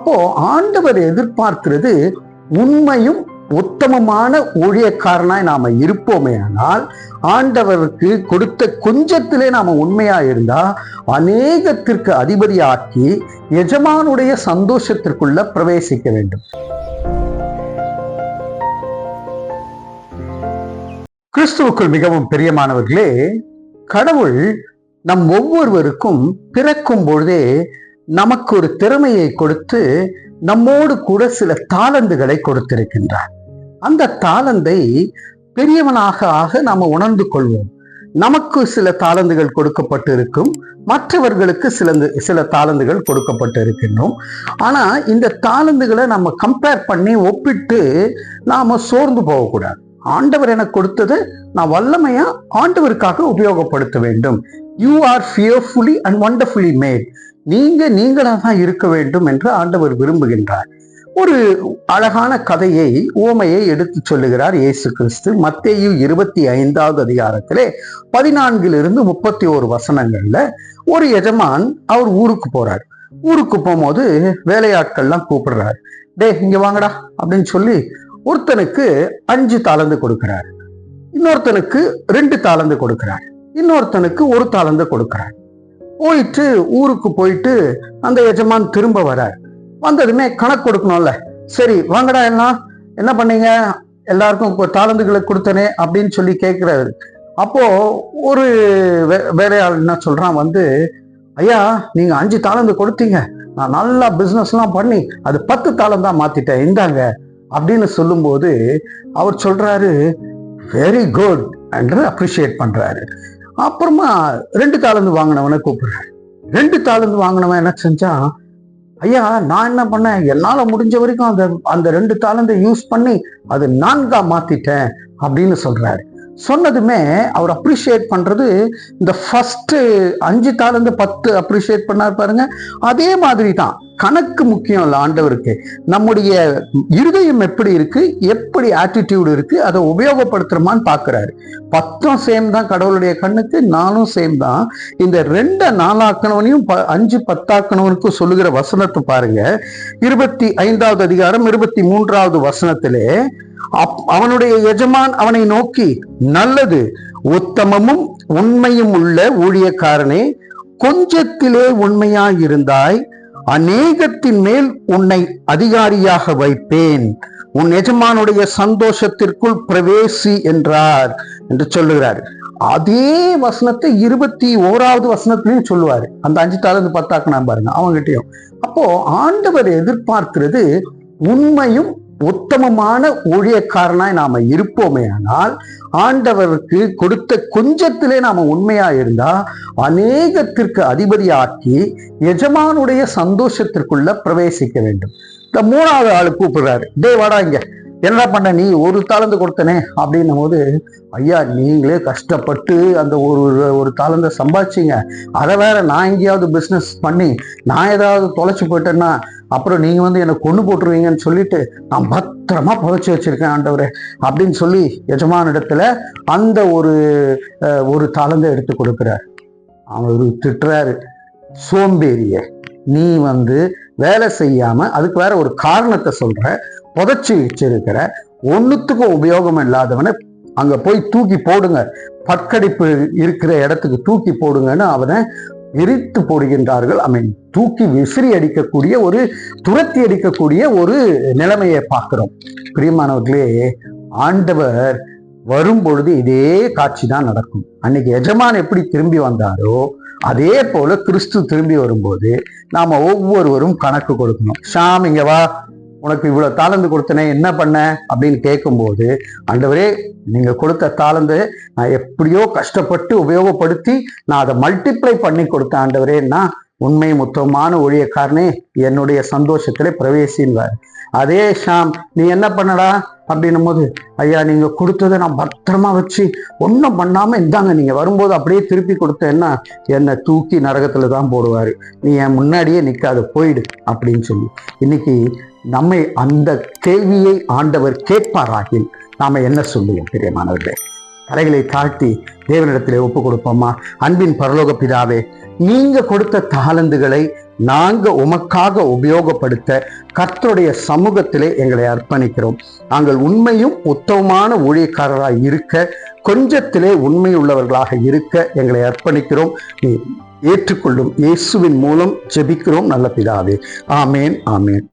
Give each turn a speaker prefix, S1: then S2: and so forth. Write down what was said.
S1: அப்போ ஆண்டவர் எதிர்பார்க்கிறது உண்மையும் உத்தமமான ஊழியக்காரனாய் நாம இருப்போமே ஆனால் ஆண்டவருக்கு கொடுத்த கொஞ்சத்திலே நாம உண்மையா இருந்தா அநேகத்திற்கு அதிபதியாக்கி எஜமானுடைய சந்தோஷத்திற்குள்ள பிரவேசிக்க வேண்டும். கிறிஸ்துவுக்குள் மிகவும் பிரியமானவர்களே கடவுள் நம் ஒவ்வொருவருக்கும் பிறக்கும் பொழுதே நமக்கு ஒரு திறமையை கொடுத்து நம்மோடு கூட சில தாளந்துகளை கொடுத்திருக்கின்றார். அந்த தாளந்தை பெரியவனாக ஆக நாம உணர்ந்து கொள்வோம். நமக்கு சில தாளந்துகள் கொடுக்கப்பட்டு இருக்கும் மற்றவர்களுக்கு சில சில தாளந்துகள் கொடுக்கப்பட்டு இருக்கின்றோம் ஆனா இந்த தாளந்துகளை நம்ம கம்பேர் பண்ணி ஒப்பிட்டு நாம சோர்ந்து போகக்கூடாது. ஆண்டவர் எனக்கு கொடுத்தது நான் வல்லமையா ஆண்டவருக்காக உபயோகப்படுத்த வேண்டும். You are fearfully and wonderfully made நீங்க நீங்களா தான் இருக்க வேண்டும் என்று ஆண்டவர் விரும்புகின்றார். ஒரு அழகான கதையை ஓமையை எடுத்து சொல்லுகிறார் இயேசு கிறிஸ்து. மத்தேயு இருபத்தி ஐந்தாவது அதிகாரத்திலே பதினான்கிலிருந்து முப்பத்தி ஒரு வசனங்கள்ல ஒரு எஜமான் அவர் ஊருக்கு போறார். ஊருக்கு போகும்போது வேலையாட்கள்லாம் கூப்பிடுறாரு. டே இங்க வாங்கடா அப்படின்னு சொல்லி ஒருத்தனுக்கு அஞ்சு தாளந்து கொடுக்கிறார். இன்னொருத்தனுக்கு ரெண்டு தாளந்து கொடுக்கிறார். இன்னொருத்தனுக்கு ஒரு தாளந்து கொடுக்குறார் போயிட்டு ஊருக்கு போயிட்டு அந்த எஜமான் திரும்ப வரார் வந்ததுமே கணக்கு கொடுக்கணும்ல. சரி வாங்கடா எல்லாம் என்ன பண்ணீங்க? எல்லாருக்கும் இப்போ தாளந்துகளை கொடுத்தனே அப்படின்னு சொல்லி கேட்குறாரு அப்போ ஒரு வே- வேலையாள் என்ன சொல்றான் வந்து ஐயா நீங்க அஞ்சு தாளந்து கொடுத்தீங்க. நான் நல்லா பிஸ்னஸ்லாம் பண்ணி அது பத்து தாளந்தா மாத்திட்டேன். இந்தாங்க. அப்படின்னு சொல்லும்போது அவர் சொல்றாரு வெரி குட் என்று அப்ரிஷியேட் பண்றாரு. அப்புறமா ரெண்டு தாளந்து வாங்கினவனை கூப்பிடுறாரு ரெண்டு தாளந்து வாங்கினவன் என்ன செஞ்சான் ஐயா நான் என்ன பண்ணேன்? என்னால் முடிஞ்ச வரைக்கும் அந்த அந்த ரெண்டு தாளந்தை யூஸ் பண்ணி அது நான்கா மாத்திட்டேன் அப்படின்னு சொல்றாரு. சொன்னதுமே அவர் அப்ரிஷியேட் பண்ணுறது இந்த ஃபஸ்ட்டு அஞ்சு தாளந்து பத்து அப்ரிஷியேட் பண்ணார் பாருங்க. அதே மாதிரி தான் கணக்கு முக்கியம் இல்லை ஆண்டவருக்கு. நம்முடைய இருதயம் எப்படி இருக்கு எப்படி ஆட்டிடியூடு இருக்கு அதை உபயோகப்படுத்துறோமான்னு பார்க்கறாரு பத்தும் சேம் தான் கடவுளுடைய கண்ணுக்கு நானும் சேம் தான். இந்த ரெண்டு நாலாக்கணவனையும் ப- அஞ்சு பத்தாக்கணவனுக்கும் சொல்லுகிற வசனத்தை பாருங்க. இருபத்தி ஐந்தாவது அதிகாரம் இருபத்தி மூன்றாவது வசனத்திலே அவனுடைய எஜமான் அவனை நோக்கி நல்லது உத்தமமும் உண்மையும் உள்ள ஊழியக்காரனே கொஞ்சத்திலே உண்மையாயிருந்தாய் அநேகத்தின் மேல் உன்னை அதிகாரியாக வைப்பேன். உன் எஜமானுடைய சந்தோஷத்திற்குள் பிரவேசி என்றார் என்று சொல்லுகிறார். அதே வசனத்தை இருபத்தி ஓராவது வசனத்திலையும் சொல்லுவாரு. அந்த அஞ்சு தாளந்து பத்தாக்குனா பாருங்க அவங்ககிட்டயும் அப்போ ஆண்டவர் எதிர்பார்க்கிறது உண்மையும் உத்தமமான ஊழியக்காரனாய் நாம இருப்போமே ஆனால் ஆண்டவருக்கு கொடுத்த கொஞ்சத்திலே நாம உண்மையா இருந்தா அநேகத்திற்கு அதிபதியாக்கி எஜமானுடைய சந்தோஷத்திற்குள்ள பிரவேசிக்க வேண்டும். இந்த மூணாவது ஆளு கூப்பிடுறாரு. டே வாடா இங்க. என்ன பண்ண? நீ ஒரு தாளந்து கொடுத்தனே. அப்படின்னும் போது ஐயா நீங்களே கஷ்டப்பட்டு அந்த ஒரு ஒரு தாளந்த சம்பாதிச்சீங்க. அதை வேற நான் எங்கேயாவது பிஸ்னஸ் பண்ணி நான் ஏதாவது தொலைச்சு போயிட்டேன்னா அப்புறம் நீங்கள் வந்து என்னை கொண்டு போட்டுருவீங்கன்னு சொல்லிட்டு நான் பத்திரமா புதைச்சி வச்சிருக்கேன் ஆண்டவரே அப்படின்னு சொல்லி எஜமான இடத்துல அந்த ஒரு ஒரு தாளந்தை எடுத்து கொடுக்குறார். அவர் திட்டுறாரு. சோம்பேறிய நீ வந்து வேலை செய்யாமல் அதுக்கு வேற ஒரு காரணத்தை சொல்கிற புதைச்சி வச்சிருக்கிற ஒன்றுத்துக்கும் உபயோகம் இல்லாதவனை அங்கே போய் தூக்கி போடுங்க. பற்கடிப்பு இருக்கிற இடத்துக்கு தூக்கி போடுங்கன்னு அவனை எரித்து போடுகின்றார்கள். ஐ மீன் தூக்கி விசிறி அடிக்கக்கூடிய ஒரு துரத்தி அடிக்கக்கூடிய ஒரு நிலைமையை பார்க்கிறோம். பிரியமானவர்களே ஆண்டவர் வரும் பொழுது இதே காட்சி தான் நடக்கும். அன்னைக்கு எஜமான் எப்படி திரும்பி வந்தாரோ அதே போல கிறிஸ்து திரும்பி வரும்போது நாம ஒவ்வொருவரும் கணக்கு கொடுக்கணும். ஷாம் இங்க வா. உனக்கு இவ்வளவு தாளந்து கொடுத்தனே என்ன பண்ண? அப்படின்னு கேட்கும்போது ஆண்டவரே நீங்க கொடுத்த தாளந்து நான் எப்படியோ கஷ்டப்பட்டு உபயோகப்படுத்தி நான் அதை மல்டிப்ளை பண்ணி கொடுத்தேன் ஆண்டவரேன்னா உண்மை மொத்தமான ஒழியக்காரனே என்னுடைய சந்தோஷத்திலே பிரவேசின்வார் அதே ஷாம் நீ என்ன பண்ணடா? அப்படின்னும் போது ஐயா நீங்க கொடுத்ததை நான் பத்திரமா வச்சு ஒன்றும் பண்ணாம இந்தாங்க நீங்க வரும்போது அப்படியே திருப்பி கொடுத்தேன்னா என்னை தூக்கி நரகத்துல தான் போடுவாரு. நீ என் முன்னாடியே நிக்காத போயிடு. அப்படின்னு சொல்லி. இன்னைக்கு நம்மை அந்த கேள்வியை ஆண்டவர் கேட்பாராகில் நாம என்ன சொல்லுவோம் பிரியமானவர்களே தலைகளை தாழ்த்தி தேவனிடத்திலே ஒப்பு கொடுப்போமா? அன்பின் பரலோக பிதாவே நீங்க கொடுத்த தாளந்துகளை நாங்க உமக்காக உபயோகப்படுத்த கர்த்தருடைய சமூகத்திலே எங்களை அர்ப்பணிக்கிறோம். நாங்கள் உண்மையும் உத்தமமான ஊழியக்காரராக இருக்க கொஞ்சத்திலே உண்மையுள்ளவர்களாக இருக்க எங்களை அர்ப்பணிக்கிறோம். ஏற்றுக்கொள்ளும் இயேசுவின் மூலம் ஜெபிக்கிறோம் நல்ல பிதாவே. ஆமேன் ஆமேன்.